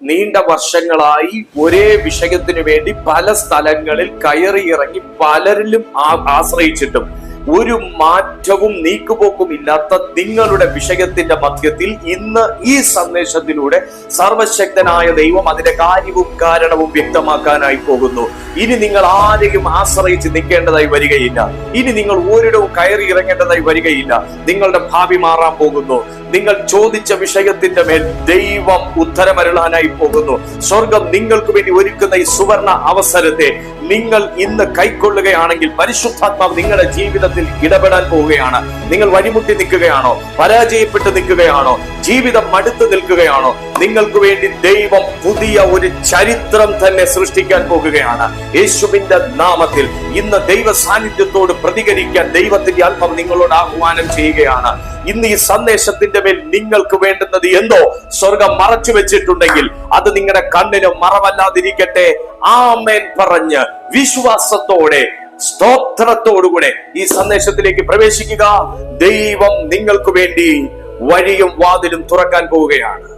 നീണ്ട വർഷങ്ങളായി ഒരേ വിഷയത്തിനു വേണ്ടി പല സ്ഥലങ്ങളിൽ കയറി ഇറങ്ങി പലരിലും ആശ്രയിച്ചിട്ടും ഒരു മാറ്റവും നീക്കുപോക്കും ഇല്ലാത്ത നിങ്ങളുടെ വിഷയത്തിന്റെ മധ്യത്തിൽ ഇന്ന് ഈ സന്ദേശത്തിലൂടെ സർവശക്തനായ ദൈവം അതിന്റെ കാര്യവും കാരണവും വ്യക്തമാക്കാനായി പോകുന്നു. ഇനി നിങ്ങൾ ആരെയും ആശ്രയിച്ച് നിൽക്കേണ്ടതായി വരികയില്ല. ഇനി നിങ്ങൾ ഒരിടവും കയറി ഇറങ്ങേണ്ടതായി വരികയില്ല. നിങ്ങളുടെ ഭാവി മാറാൻ പോകുന്നു. നിങ്ങൾ ചോദിച്ച വിഷയത്തിന്റെ മേൽ ദൈവം ഉത്തരമരുളാനായി പോകുന്നു. സ്വർഗം നിങ്ങൾക്ക് വേണ്ടി ഒരുക്കുന്ന ഈ സുവർണ അവസരത്തെ നിങ്ങൾ ഇന്ന് കൈക്കൊള്ളുകയാണെങ്കിൽ പരിശുദ്ധാത്മാവ് നിങ്ങളുടെ ജീവിതത്തിൽ ഇടപെടാൻ പോവുകയാണ്. നിങ്ങൾ വഴിമുട്ടി നിൽക്കുകയാണോ? പരാജയപ്പെട്ട് നിൽക്കുകയാണോ? ജീവിതം മടുത്തു നിൽക്കുകയാണോ? നിങ്ങൾക്ക് വേണ്ടി ദൈവം പുതിയ ഒരു ചരിത്രം തന്നെ സൃഷ്ടിക്കാൻ പോകുകയാണ്. യേശുവിന്റെ നാമത്തിൽ ഇന്ന് ദൈവ സാന്നിധ്യത്തോട് പ്രതികരിക്കാൻ ദൈവത്തിന്റെ അല്പം നിങ്ങളോട് ആഹ്വാനം ചെയ്യുകയാണ്. ഇന്ന് ഈ സന്ദേശത്തിന്റെ മേൽ നിങ്ങൾക്ക് വേണ്ടുന്നത് എന്തോ? സ്വർഗം മറച്ചു വെച്ചിട്ടുണ്ടെങ്കിൽ അത് നിങ്ങളുടെ കണ്ണിന് മറവല്ലാതിരിക്കട്ടെ. ആമേൻ പറഞ്ഞ് വിശ്വാസത്തോടെ സ്തോത്രത്തോടുകൂടെ ഈ സന്ദേശത്തിലേക്ക് പ്രവേശിക്കുക. ദൈവം നിങ്ങൾക്ക് വേണ്ടി വഴിയും വാതിലും തുറക്കാൻ പോവുകയാണ്.